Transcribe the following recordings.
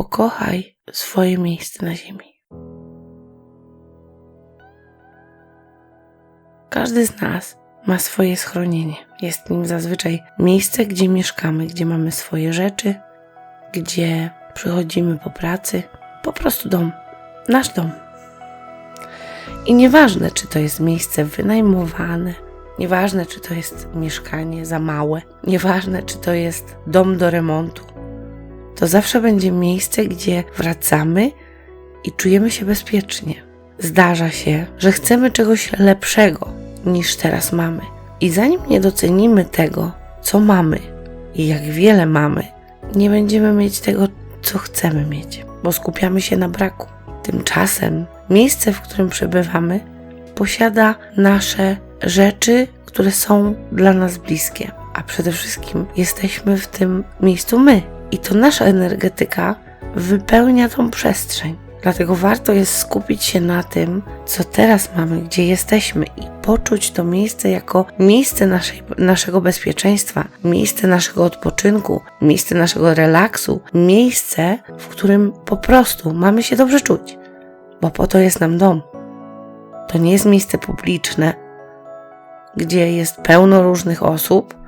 pokochaj swoje miejsce na ziemi. Każdy z nas ma swoje schronienie. Jest nim zazwyczaj miejsce, gdzie mieszkamy, gdzie mamy swoje rzeczy, gdzie przychodzimy po pracy, po prostu dom, nasz dom. I nieważne, czy to jest miejsce wynajmowane, nieważne, czy to jest mieszkanie za małe, nieważne, czy to jest dom do remontu, to zawsze będzie miejsce, gdzie wracamy i czujemy się bezpiecznie. Zdarza się, że chcemy czegoś lepszego niż teraz mamy. I zanim nie docenimy tego, co mamy i jak wiele mamy, nie będziemy mieć tego, co chcemy mieć, bo skupiamy się na braku. Tymczasem miejsce, w którym przebywamy, posiada nasze rzeczy, które są dla nas bliskie, a przede wszystkim jesteśmy w tym miejscu my. I to nasza energetyka wypełnia tą przestrzeń. Dlatego warto jest skupić się na tym, co teraz mamy, gdzie jesteśmy i poczuć to miejsce jako miejsce naszej, naszego bezpieczeństwa, miejsce naszego odpoczynku, miejsce naszego relaksu, miejsce, w którym po prostu mamy się dobrze czuć, bo po to jest nam dom. To nie jest miejsce publiczne, gdzie jest pełno różnych osób,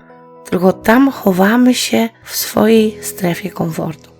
tylko tam chowamy się w swojej strefie komfortu.